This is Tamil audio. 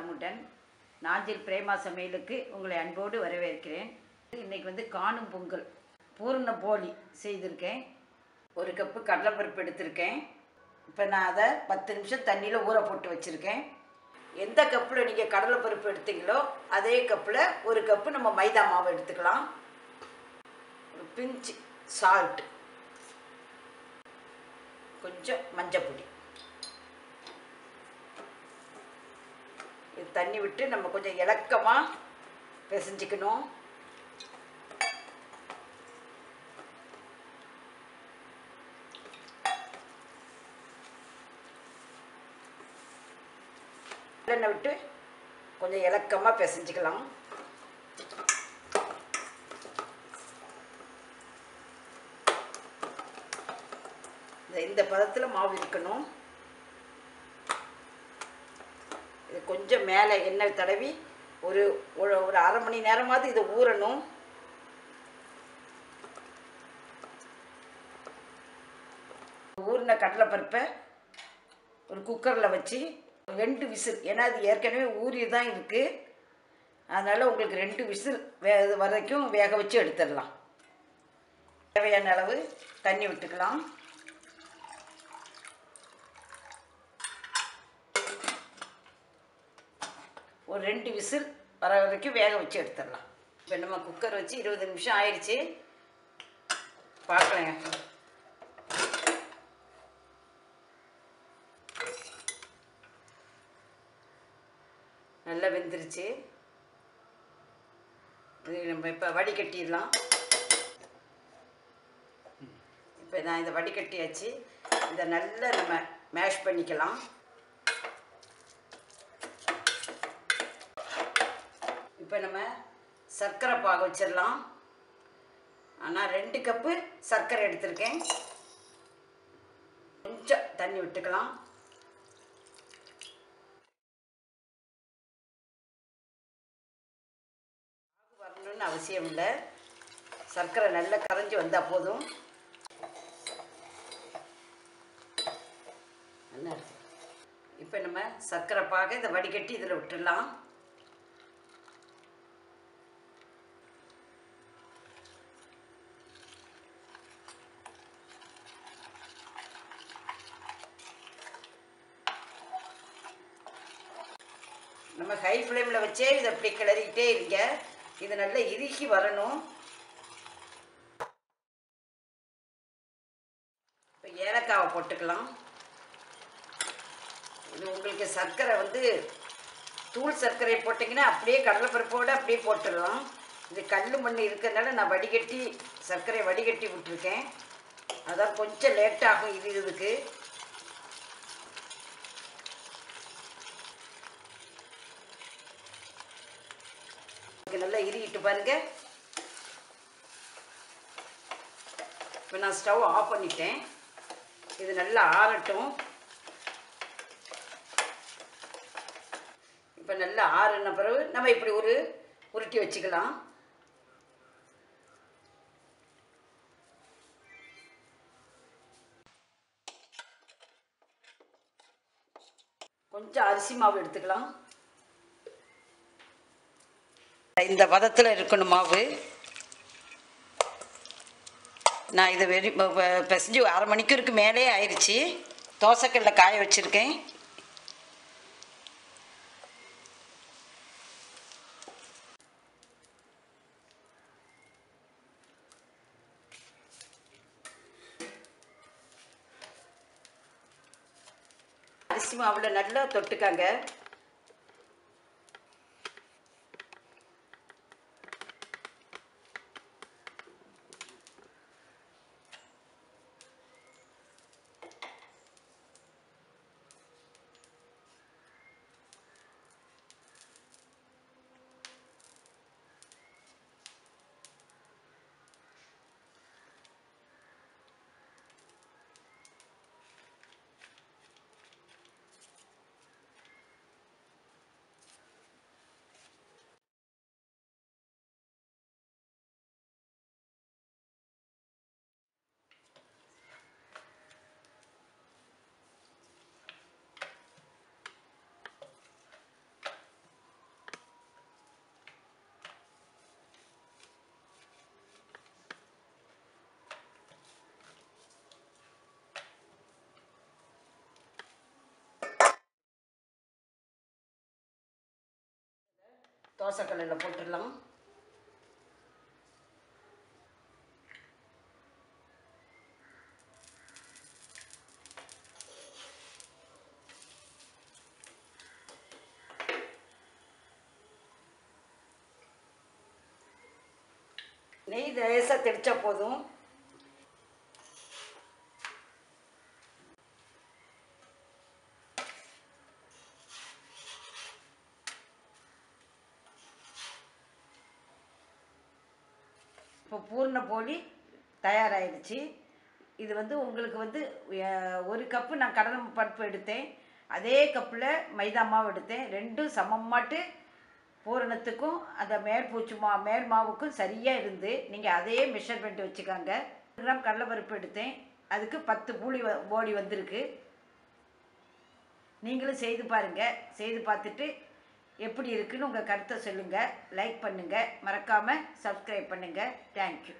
வளமுடன் நாஞ்சில் பிரேமா சமையலுக்கு உங்களை அன்போடு வரவேற்கிறேன். இன்னைக்கு வந்து காணும் பொங்கல். பூர்ண போலி செய்திருக்கேன். ஒரு கப்பு கடலைப்பருப்பு எடுத்திருக்கேன். இப்போ நான் அதை பத்து நிமிஷம் தண்ணியில் ஊற போட்டு வச்சுருக்கேன். எந்த கப்பில் நீங்கள் கடலைப்பருப்பு எடுத்தீங்களோ அதே கப்பில் ஒரு கப்பு நம்ம மைதா மாவு எடுத்துக்கலாம். ஒரு பிஞ்சு சால்ட் கொஞ்சம் மஞ்சப்பொடி. தண்ணி விட்டு நம்ம கொஞ்சம் இலக்கமாக பிசைஞ்சிக்கணும். எண்ணெய் விட்டு கொஞ்சம் இலக்கமாக பிசைஞ்சிக்கலாம். இந்த- இந்த பதத்தில் மாவு இருக்கணும் இது கொஞ்சம் மேலே எண்ணெய் தடவி ஒரு ஒரு அரை மணி நேரமாவது இதை ஊறணும். ஊறின கடலைப்பருப்பை ஒரு குக்கரில் வச்சு ரெண்டு விசில் ஏன்னா அது ஏற்கனவே ஊறி தான் இருக்குது அதனால் உங்களுக்கு ரெண்டு விசில் வே வரைக்கும் வேக வச்சு எடுத்துடலாம். தேவையான அளவு தண்ணி விட்டுக்கலாம். ஒரு ரெண்டு விசில் வர வரைக்கும் வேக வச்சு எடுத்துடலாம். இப்போ நம்ம குக்கர் வச்சு இருபது நிமிஷம் ஆயிடுச்சு பார்க்கலாங்க. நல்லா வெந்துருச்சு. இது நம்ம இப்போ வடிகட்டிடலாம். இப்போ நான் இதை வடிகட்டியாச்சு. இதை நல்லா நம்ம மேஷ் பண்ணிக்கலாம். இப்போ நம்ம சர்க்கரை பாக வச்சிடலாம். ஆனால் ரெண்டு கப்பு சர்க்கரை எடுத்திருக்கேன். கொஞ்சம் தண்ணி விட்டுக்கலாம். பாகு வரணும்னு அவசியம் இல்லை. சர்க்கரை நல்லா கரைஞ்சி வந்தால் போதும். இப்போ நம்ம சர்க்கரை பாக இதை வடிகட்டி இதில் விட்டுடலாம். நம்ம ஹை ஃப்ளேமில் வச்சே இதை அப்படி கிளறிக்கிட்டே இருங்க. இது நல்லா இறுகி வரணும். இப்போ ஏலக்காவை போட்டுக்கலாம். இது உங்களுக்கு சர்க்கரை வந்து தூள் சர்க்கரை போட்டிங்கன்னா அப்படியே கடலைப்பருப்போடு அப்படியே போட்டுடலாம். இது கல் மண் இருக்கிறதுனால நான் வடிகட்டி சர்க்கரை வடிகட்டி விட்டுருக்கேன். அதான் கொஞ்சம் லேட் ஆகும் இது இதுக்கு. இறுகிட்டு பாருங்க. இப்போ நான் ஸ்டவ் ஆஃப் பண்ணிட்டேன். இது நல்லா ஆறட்டும். இப்போ நல்லா ஆறுன பிறகு நம்ம இப்படி ஒரு உருட்டி வச்சுக்கலாம். கொஞ்சம் அரிசி மாவு எடுத்துக்கலாம். இந்த பதத்தில் இருக்கணும் மாவு. நான் இதை வெறி பெசஞ்சு பிசைஞ்சு அரை மணிக்கூருக்கு மேலே ஆயிடுச்சு தோசைக்கல்ல காய வச்சுருக்கேன். அரிசி மாவில் நல்லா தொட்டுக்காங்க. தோசைக்கல்லில் போட்டுடலாம். நெய் லேசாக தெளிச்சா போதும். இப்போ பூர்ண போலி தயாராகிடுச்சு இது வந்து உங்களுக்கு வந்து ஒரு கப்பு நான் கடலை பருப்பு எடுத்தேன். அதே கப்பில் மைதா மாவு எடுத்தேன். ரெண்டும் சமமாட்டு பூரணத்துக்கும் அந்த மேற்பூச்சி மா மேல் மாவுக்கும் சரியாக இருந்து நீங்கள் அதே மெஷர்மெண்ட் வச்சுக்கோங்க. கிராம் கடலைப்பருப்பு எடுத்தேன். அதுக்கு பத்து பூலி வ- போடி வந்திருக்கு. நீங்களும் செய்து பாருங்கள் செய்து பார்த்துட்டு எப்படி இருக்குன்னு உங்கள் கருத்தை சொல்லுங்கள் லைக் பண்ணுங்கள் மறக்காமல் சப்ஸ்கிரைப் பண்ணுங்கள் தேங்க்யூ